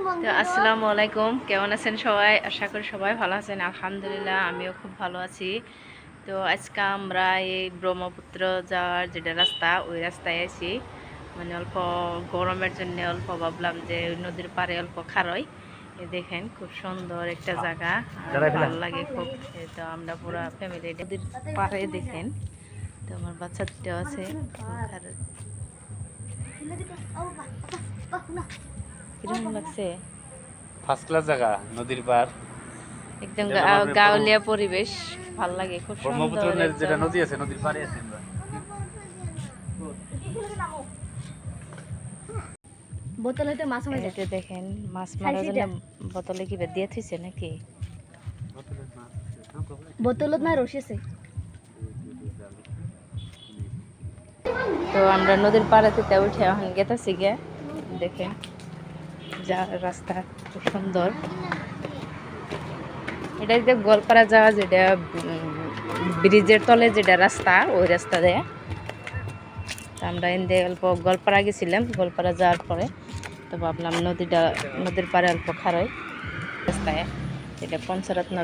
তো আসসালামু আলাইকুম কেমন আছেন সবাই আশা করি সবাই ভালো আছেন আলহামদুলিল্লাহ আমিও খুব ভালো আছি তো আজকে আমরা এই ব্রহ্মপুত্র যাওয়ার যেটা রাস্তা ওই রাস্তায় আছি মানে অল্প গরমের জন্য অল্প ভাবলাম যে ওই নদীর পাড়ে অল্প খারই দেখেন খুব সুন্দর একটা জায়গা। ভালো লাগে খুব তো আমরা পুরো ফ্যামিলি নদীর পাড়ে দেখেন তো আমার বাচ্চা দুটো আছে কীরকম লাগছে? ফার্স্ট ক্লাস জায়গা নদীর পার একদম যেটা গা- আমাদের গাঁওলিয়া পরিবেশ ভালো লাগে খুব ব্রহ্মপুত্র সুন্দর নদীর যেটা নদী আছে নদীর পাড়ে আছে আমরা। বোতল হইতে মাছ মাছ এই দেখেন মাছ জন্য এটা। বোতলে কি দিয়ে থইছে নাকি? বোতলত না রসি আছে তো আমরা নদীর পাড়াতে তে উঠে এখন গেতেছি গে দেখেন। যা রাস্তা খুব সুন্দর। এটা যে গোলপাড়া যাওয়া যেটা ব্রিজের তলে যেটা রাস্তা, ওই রাস্তা দেয়। আমরা এনদে অল্প গোলপাড়া গেছিলাম গোলপাড়া যাওয়ার পরে। তো ভাবলাম নদীটা, নদীর পাড়ে অল্প খারই রাস্তায় যেটা পঞ্চরত্ন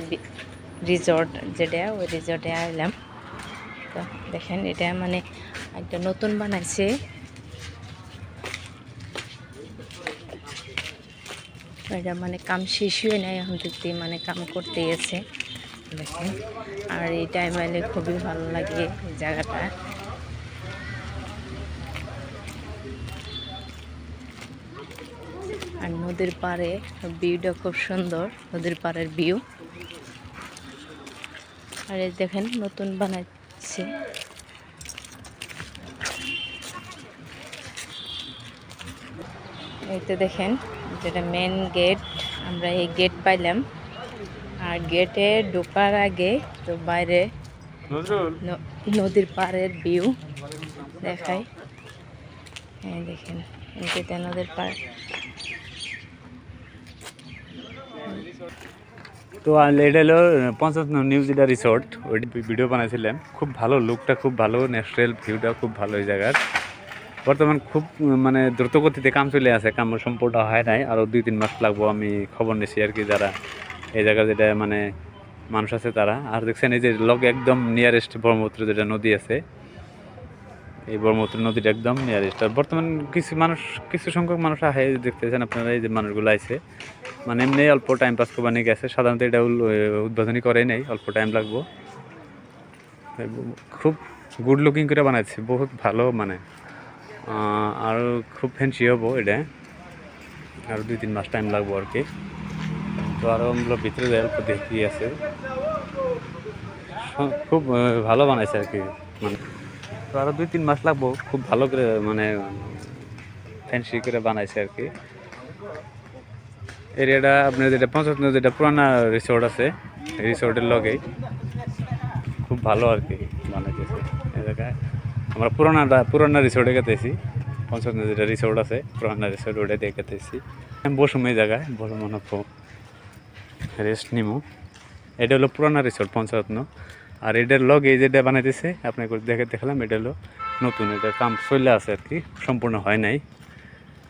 রিসর্ট যেটা, ওই রিসর্টে আইলাম। তো দেখেন, এটা মানে একটা নতুন বানাইছে। এটা মানে কাম শেষ হয়ে নাই, এখন দেখতে মানে কাম করতে গেছে। দেখেন, আর এই টাইমে খুবই ভালো লাগে এই জায়গাটা। আর নদীর পাড়ে ভিউটা খুব সুন্দর, নদীর পাড়ের ভিউ আর এই দেখেন, নতুন বানাচ্ছে। এই তো দেখেন যেটা মেন গেট আমরা এই গেট পাইলাম। আর গেটে ঢোকার আগে তো বাইরে নদীর পাড়ের ভিউ দেখাই। এই দেখেন এইটা নদীর পাড়। তো আর এটা হলো পঞ্চাশ নিউ যেটা রিসোর্ট ওই ভিডিও বানাইছিলাম। খুব ভালো লুকটা খুব ভালো ন্যাচারাল ভিউটা খুব ভালো এই জায়গার। বর্তমান খুব মানে দ্রুত গতিতে কাম চলে আছে, কাম সম্পূর্ণ হয় নাই। আরও দুই, তিন মাস লাগবো আমি খবর নিছি আর কি যারা এই জায়গা যেটা মানে মানুষ আছে তারা। আর দেখছেন এই যে লগ একদম নিয়ারেস্ট ব্রহ্মপুত্র যেটা নদী আছে, এই ব্রহ্মপুত্র নদীটা একদম নিয়ারেস্ট আর বর্তমান কিছু মানুষ, কিছু সংখ্যক মানুষ আহে, দেখতেছেন আপনারা এই যে মানুষগুলো আইছে। মানে এমনি অল্প টাইম পাস করবার নিয়ে গেছে, সাধারণত এটা উদ্বোধনী করে নেই, অল্প টাইম লাগবো। খুব গুড লুকিং করে বানাইছে, বহুত ভালো মানে। আর খুব ফ্যান্সি হব এটা। আর দুই তিন মাস টাইম লাগবো আর কি। তো আরও আমরা ভিতরে যাই দেখি আছে। খুব ভালো বানাইছে আর কি মানে। তো আরও দুই তিন মাস লাগবো, খুব ভালো করে মানে ফ্যান্সি করে বানাইছে আর কি। এরিয়াটা আপনার যেটা পঞ্চাশ যেটা পুরানা রিসোর্ট আছে রিসোর্টের লগেই। খুব ভালো আর কি বানাইতেছে জায়গায় আমরা পুরানাটা পুরানা রিসোর্টে গেতেছি। পঞ্চাশ যেটা রিসোর্ট আছে, পুরানা রিসোর্ট ওটা দিয়ে গেতেছি। আমি বসুম এই জায়গায় বসে মনে রেস্ট নিমু। এটা হলো পুরানা রিসোর্ট পঞ্চায়তন আর এটার লগে এই যেটা বানাইতেছে, আপনাকে দেখে দেখলাম, এটা হলো নতুন, এটা কাম চলে আছে আর কি, সম্পূর্ণ হয় নাই।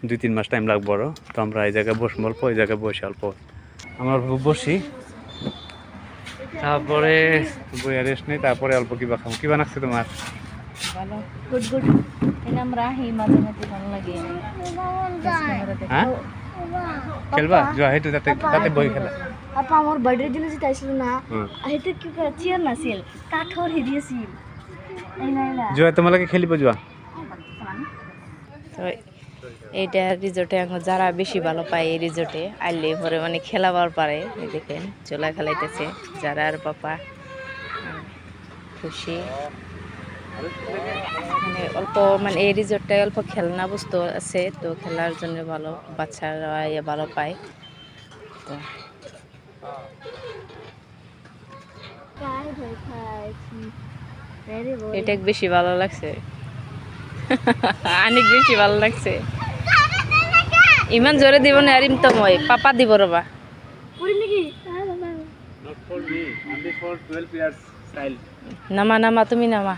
দুই তিন মাস টাইম লাগবো আরও। তো আমরা এই জায়গায় বসবো অল্প, এই জায়গায় বসে অল্প। আমার বসি। তারপরে বইয়া রেস্ট নেই, তারপরে অল্প কিবা খাব কিবা নাকছে তোমার? ভালো। Good good. এনে আমরা আহি মাঝে মাঝে ভালো লাগে। হ্যাঁ? খেলবা? যা হেঁটে যাতে তাতে বই খেলা। আপা আমার বার্থডে দিনে যেতে আসছিল না। হেতে কি চেয়ার না ছিল কাঠর হিদিয়েছিল এই না এই না জয় তোমাকে খেলিব যোৱা এইটা রিজোর্টে এখন যারা বেশি ভালো পায় এই রিজোর্টে আইলে পরে মানে খেলাবার পারে। এই দেখেন চোলা খেলাইতেছে যারা আর পাপা খুশি। মানে অল্প মানে এই রিজোর্টটায় অল্প খেলনা বস্তু আছে, তো খেলার জন্য ভালো, বাচ্চারা ইয়ে ভালো পায়। তো এটা বেশি ভালো লাগছে। অনেক বেশি ভালো লাগছে। ইমান জোরে দিব না আর তো মই, পাপা দিব রবা। পুরি নাকি Not for me, only for 12 years child. নামা নামা তুমি নামা।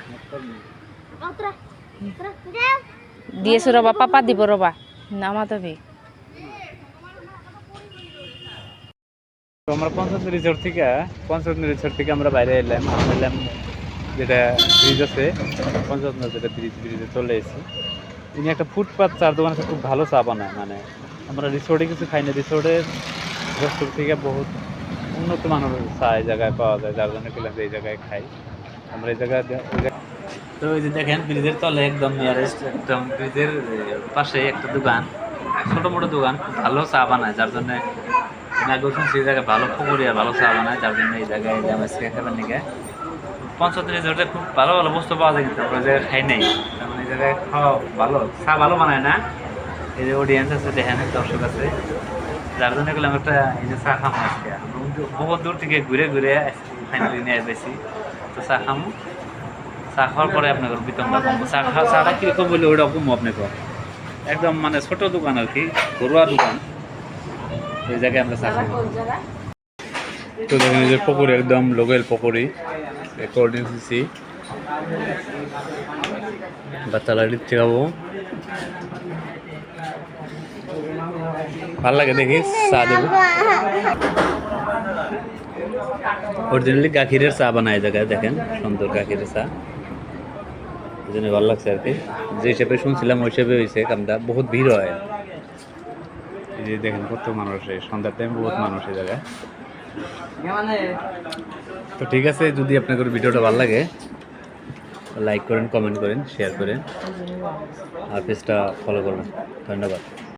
দিয়েছ রবা পাপা দিব রবা নামা তুমি। তো আমরা পঞ্চান্ন রিসোর্ট থেকে পঞ্চান্ন রিসোর্ট থেকে আমরা বাইরে এলাম। এলাম যেটা ব্রিজ আছে। পঞ্চান্ন যেটা ব্রিজ ব্রিজে চলে এসেছি। তিনি একটা ফুটপাত চার দোকান আছে খুব ভালো চা বানায় মানে। আমরা রিসোর্টে কিছু খাই না রিসোর্টের রেস্টুরেন্ট থেকে বহুত উন্নত মানের চা এই জায়গায় পাওয়া যায়, যার জন্য গেলাম যে এই জায়গায় খাই। আমরা এই জায়গায় তো ওই যে দেখেন, ব্রিজের তলে একদম নিয়ারেস্ট একদম ব্রিজের পাশে একটা দোকান। ছোট মোটো দোকান ভালো চা বানায়, যার জন্য আমি আগে শুনছি এই জায়গায় ভালো পুকুরি আর ভালো চা বানায়, যার জন্য এই জায়গায় এলাম আজকে খাবার নিকে। পঞ্চায়েত রিসোর্টে খুব ভালো ভালো বস্তু পাওয়া যায়, কিন্তু আমরা জায়গায় খাই নাই। মানে এই জায়গায় খাওয়া ভালো, চা ভালো বানায় না। এই যে অডিয়েন্স আছে, দেখেন, দর্শক আছে। যার জন্য গেলাম একটা এই যে চা খামো আজকে বহুত দূর থেকে ঘুরে ঘুরে ফাইনালি নিয়ে পেয়েছি তো চা খামো। চা খাওয়ার পরে আপনাকে বিতরণটা কমবো চা খাওয়া চাটা কীরকম বললে ওটা কমবো আপনাকে একদম মানে ছোট দোকান আর কি ঘরোয়া দোকান। ওই জায়গায় আমরা চা খাব তো দেখেন যে পকোড়ি একদম লোকাল পকোড়ি কোল্ড ড্রিঙ্কস দিচ্ছি বাচ্চারা দিচ্ছে খাব। ভালো লাগে দেখি চা দেব। অরিজিনালি গাখিরের চা বানায় জায়গায় দেখেন সুন্দর গাখিরের চা। এই জন্য ভালো লাগছে আর কি। যে হিসেবে শুনছিলাম ওই হিসেবে হয়েছে কামটা বহুত ভিড় হয়। এই যে দেখেন কত মানুষ এই সন্ধ্যার টাইম বহুত মানুষ এই জায়গায়। তো ঠিক আছে যদি আপনাদের ভিডিওটা ভালো লাগে লাইক করেন কমেন্ট করেন শেয়ার করেন। আর পেজটা ফলো করবেন। ধন্যবাদ।